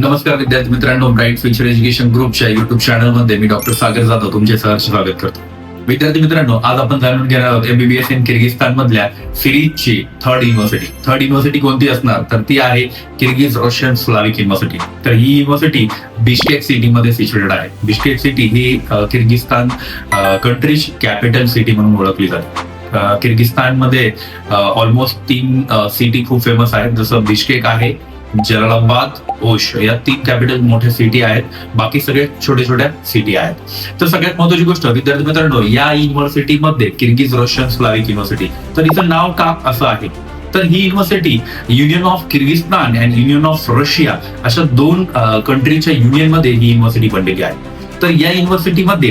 नमस्कार विद्यार्थी मित्रांनो ब्राईट फ्युचर एज्युकेशन ग्रुपच्या युट्यूब चॅनलमध्ये मी डॉक्टर सागर जाधव तुमचे सहर्ष स्वागत करतो. विद्यार्थी मित्रांनो आज आपण जाणून घेणार आहोत एमबीबीएस इन किर्गिस्तान मधल्या सिरीजची थर्ड युनिव्हर्सिटी थर्ड युनिव्हर्सिटी कोणती असणार? तर ती आहे किर्गिज रशियन स्लाविक युनिव्हर्सिटी तर ही युनिव्हर्सिटी बिश्केक सिटी मध्ये सिच्युएटेड आहे. बिश्केक सिटी ही किर्गिस्तान कंट्रीज कॅपिटल सिटी म्हणून ओळखली जाते. किर्गिस्तानमध्ये ऑलमोस्ट तीन सिटी खूप फेमस आहेत. जसं बिश्केक आहे जलालाबाद ओश या तीन कॅपिटल मोठ्या सिटी आहेत. बाकी सगळे छोट्या छोट्या सिटी आहेत. तर सगळ्यात महत्वाची गोष्ट विद्यार्थी मित्रांनो या युनिव्हर्सिटीमध्ये किर्गिज रशियन स्लाविक युनिव्हर्सिटी तर हिचं नाव का असं आहे? तर ही university union of Kyrgyzstan and union of Russia अशा दोन कंट्रीच्या युनियनमध्ये ही युनिव्हर्सिटी बनलेली आहे. तर या युनिव्हर्सिटीमध्ये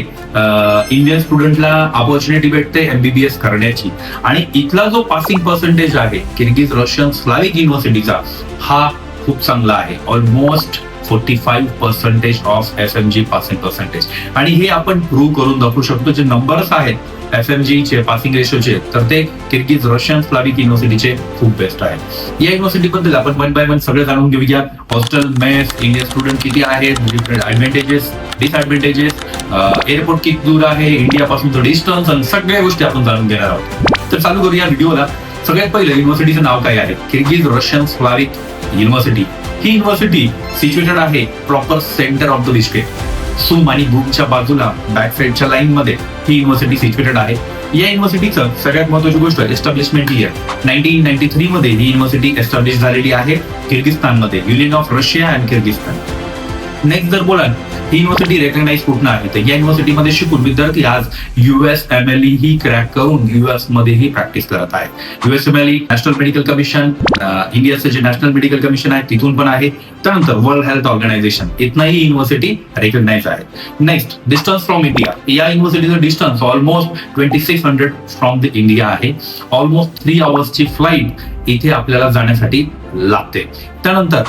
इंडियन स्टुडंटला ऑपॉर्च्युनिटी भेटते एमबीबीएस करण्याची. आणि इथला जो पासिंग पर्सेंटेज आहे किर्गिज रशियन स्लाविक युनिव्हर्सिटीचा हा खूप चांगला आहे. Almost forty five percentage of F M G passing percentage आणि हे आपण प्रूव्ह करून दाखवू शकतो जे नंबर्स आहेत एफ एम जीचे पासिंग रेशोचे तर ते किर्गिज रशियन स्लाविक युनिव्हर्सिटीचे खूप बेस्ट आहेत. या युनिव्हर्सिटी बद्दल आपण वन बाय वन सगळं जाणून घेऊया हॉस्टेल मेस इंडियन स्टुडंट किती आहेत ऍडव्हान्टेजेस डिसएडव्हान्टेजेस एअरपोर्ट किती दूर आहे इंडियापासून डिस्टन्स आणि सगळ्या गोष्टी आपण जाणून घेणार आहोत. तर चालू करूया व्हिडिओला सगळ्यात पहिलं युनिव्हर्सिटीचं नाव काय आहे? किर्गिज रशियन स्लाविक युनिव्हर्सिटी ही युनिव्हर्सिटी सिच्युएटेड आहे proper centre of the district sum आणि बुमच्या बाजूला बॅक साईडच्या लाईन मध्ये ही युनिव्हर्सिटी सिच्युएटेड आहे. या युनिव्हर्सिटीचं सगळ्यात महत्वाची गोष्ट establishment year nineteen ninety three मध्ये ही युनिव्हर्सिटी एस्टॅब्लिश झालेली आहे किर्गिस्तानमध्ये union of Russia and Kyrgyzstan next जर बोलाल ही युनिव्हर्सिटी रेकग्नाइज कुठून आहे? तर या युनिव्हर्सिटीमध्ये शिकून विद्यार्थी आज युएस एम एल ही क्रॅक करून युएसमध्ये ही प्रॅक्टिस करत आहे. US M L national medical commission इंडियाचं जे नॅशनल मेडिकल कमिशन आहे तिथून पण आहे. त्यानंतर वर्ल्ड हेल्थ ऑर्गनायझेशन इथनंही युनिव्हर्सिटी रेकग्नाइज आहे. नेक्स्ट डिस्टन्स फ्रॉम इंडिया या युनिव्हर्सिटीचं distance almost twenty six hundred from the India आहे ऑलमोस्ट थ्री आवर्सची फ्लाईट इथे आपल्याला जाण्यासाठी लागते. त्यानंतर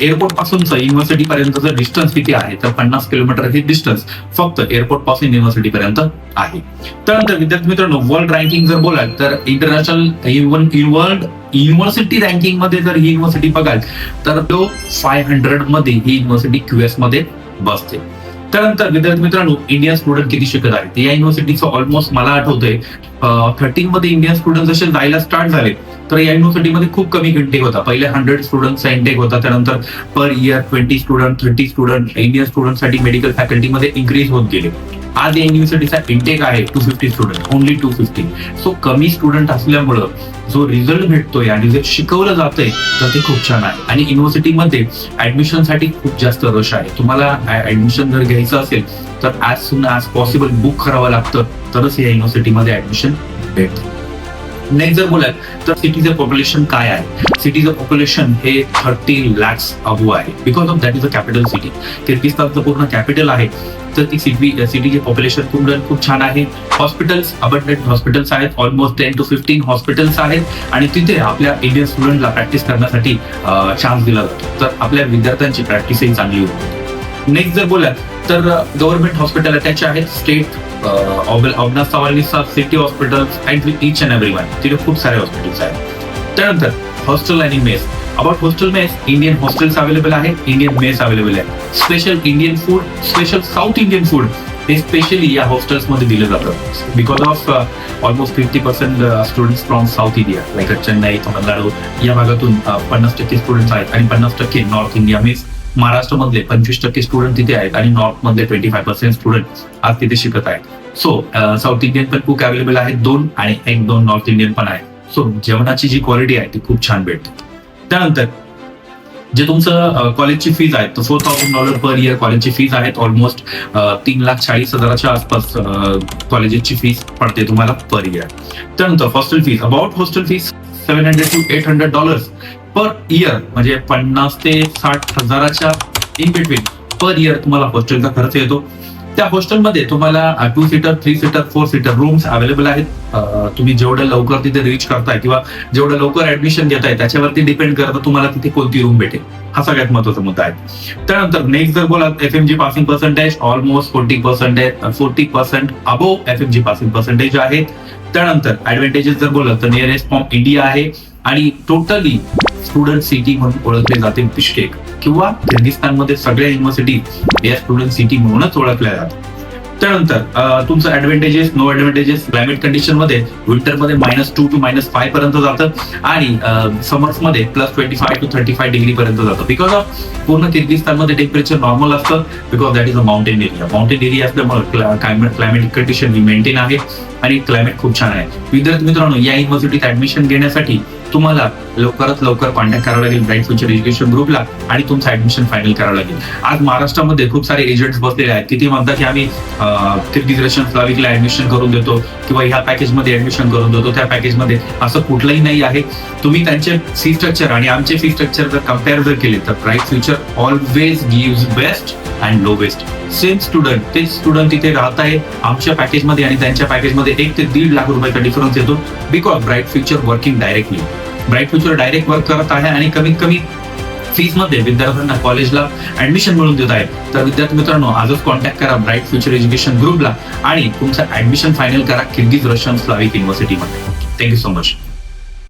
एअरपोर्ट पासूनच युनिव्हर्सिटी पर्यंतचं डिस्टन्स किती आहे तर पन्नास किलोमीटर हे डिस्टन्स फक्त एअरपोर्टपासून युनिव्हर्सिटी पर्यंत आहे. त्यानंतर विद्यार्थी मित्रांनो वर्ल्ड रँकिंग जर बोलाल तर इंटरनॅशनल इव्हन वर्ल्ड युनिव्हर्सिटी रँकिंगमध्ये जर ही युनिव्हर्सिटी बघाल तर तो फाय हंड्रेडमध्ये ही युनिव्हर्सिटी क्यूएसमध्ये बसते. त्यानंतर विद्यार्थी मित्रांनो इंडियन स्टुडंट किती शिकत आहेत? या युनिव्हर्सिटीचं ऑलमोस्ट मला आठवतंय थर्टीन मध्ये इंडियन स्टुडंट जसे जायला स्टार्ट झाले तर या युनिव्हर्सिटीमध्ये खूप कमी इंटेक होता. पहिले हंड्रेड स्टुडंटचा इंटेक होता. त्यानंतर per year twenty student thirty student Indian स्टुडंटसाठी मेडिकल फॅकल्टीमध्ये इन्क्रीज होत गेले. आज युनिव्हर्सिटीचा इंटेक आहे two fifty student only two fifty so कमी स्टुडंट असल्यामुळं जो रिझल्ट भेटतोय आणि जे शिकवलं जातंय तर ते खूप छान आहे. आणि युनिव्हर्सिटीमध्ये ऍडमिशनसाठी खूप जास्त रश आहे. तुम्हाला ऍडमिशन जर घ्यायचं असेल तर as soon as possible book करावं लागतं. तरच या युनिव्हर्सिटीमध्ये ऍडमिशन भेटतं. नेक्स्ट जर बोलाल तर सिटीचं पॉप्युलेशन काय आहे? सिटीचं पॉप्युलेशन हे थर्टी लॅक्स अबो आहे. Because of that is a capital city किर्गिस्तानचं पूर्ण कॅपिटल आहे तर ती सिटी सिटीचे पॉप्युलेशन खूप खूप छान आहे. हॉस्पिटल्स अबंडंट हॉस्पिटल्स आहेत. Almost ten to fifteen hospitals आहेत. आणि तिथे आपल्या इंडियन स्टुडंटला प्रॅक्टिस करण्यासाठी चान्स दिला जातो. तर आपल्या विद्यार्थ्यांची प्रॅक्टिसही चांगली होती. नेक्स्ट जर बोलात तर गव्हर्नमेंट हॉस्पिटल अटॅच आहेत. स्टेट ऑबना सवालिसा city hospital and each and every one तिथे खूप सारे हॉस्पिटल्स आहेत. त्यानंतर हॉस्टेल आणि mess about hostel mess Indian hostels available आहे इंडियन मेस अवेलेबल आहे special Indian food special south Indian food हे स्पेशली या हॉस्टेल्समध्ये दिलं जातं. Because of almost fifty percent students from south India like Chennai Tamil Nadu या भागातून uh, पन्नास टक्के स्टुडंट्स आहेत. आणि पन्नास टक्के नॉर्थ इंडिया मीन्स महाराष्ट्रामधले पंचवीस टक्के स्टुडंट तिथे आहेत आणि नॉर्थ मधले ट्वेंटी फाय पर्सेंट स्टुडंट आज तिथे शिकत आहेत. सो साऊथ इंडियन पण कुक अवेलेबल आहेत दोन आणि एक दोन नॉर्थ इंडियन पण आहे सो जेवणाची जी क्वालिटी आहे ती खूप छान भेटते. त्यानंतर जे तुमचं कॉलेजची फीज आहे तर four thousand dollar per year कॉलेजची फीज आहेत ऑलमोस्ट तीन लाख चाळीस हजाराच्या आसपास कॉलेजेसची फीज पडते तुम्हाला पर इयर त्यानंतर hostel fees about hostel fees seven hundred to eight hundred dollars per year म्हणजे पन्नास ते साठ हजाराच्या इन बिटवीन पर इयर तुम्हाला हॉस्टेलचा खर्च येतो. त्या हॉस्टेलमध्ये तुम्हाला two seater three seater four seater rooms available आहेत. तुम्ही जेवढं लवकर तिथे रीच करताय किंवा जेवढं लवकर ऍडमिशन घेताय त्याच्यावरती डिपेंड करतं तुम्हाला तिथे कोणती रूम भेटेल. हा सगळ्यात महत्त्वाचा मुद्दा आहे. त्यानंतर नेक्स्ट जर बोला F M G passing percentage almost forty percentage forty percent above F M G passing percentage आहे. त्यानंतर ऍडव्हान्टेजेस जर बोलत तर नियरेस्ट फॉर्म इंडिया आहे. आणि टोटली स्टुडंट सिटी म्हणून ओळखले जाते बिश्केक किंवा किर्गिस्तानमध्ये सगळ्या युनिव्हर्सिटी या स्टुडंट सिटी म्हणूनच ओळखल्या जातात. त्यानंतर तुमचं ऍडव्हान्टेजेस नो ऍडव्हान्टेजेस क्लायमेट कंडिशनमध्ये विंटरमध्ये minus two to minus five पर्यंत जातं आणि समर्समध्ये plus twenty five to thirty five degree पर्यंत जातं. बिकॉज ऑफ पूर्ण किर्गिस्तानमध्ये टेम्परेचर नॉर्मल असतं because that is a mountain area mountain area असल्यामुळे क्लायमेट क्लायमेट कंडिशन मेंटेन आहे आणि क्लायमेट खूप छान आहे. विद्यार्थी मित्रांनो या युनिव्हर्सिटीत ऍडमिशन घेण्यासाठी तुम्हाला लवकरात लवकर कॉन्टॅक्ट करावं लागेल ब्राईट फ्युचर एज्युकेशन ग्रुपला आणि तुमचं ऍडमिशन फायनल करावं लागेल. आज महाराष्ट्रामध्ये खूप सारे एजंट्स बसलेले आहेत. किती म्हणतात की आम्ही किर्गिज रशियन स्लाविकला ऍडमिशन करून देतो किंवा ह्या पॅकेजमध्ये ऍडमिशन करून देतो त्या पॅकेजमध्ये असं कुठलंही नाही आहे. तुम्ही त्यांचे फी स्ट्रक्चर आणि आमचे फी स्ट्रक्चर जर कंपेअर जर केले तर bright future always gives best and low best same student तेच स्टुडंट तिथे राहत आहे आमच्या पॅकेजमध्ये आणि त्यांच्या पॅकेजमध्ये एक ते दीड लाख रुपयाचा डिफरन्स येतो because bright future working directly bright future direct work करत आहे आणि कमीत कमी फीजमध्ये विद्यार्थ्यांना कॉलेजला ऍडमिशन मिळून देत आहे तर विद्यार्थी मित्रांनो आजच कॉन्टॅक्ट करा ब्राईट फ्युचर एज्युकेशन ग्रुपला आणि तुमचं ऍडमिशन फायनल करा किर्गिज रशियन स्लाविक युनिव्हर्सिटीमध्ये थँक्यू सो मच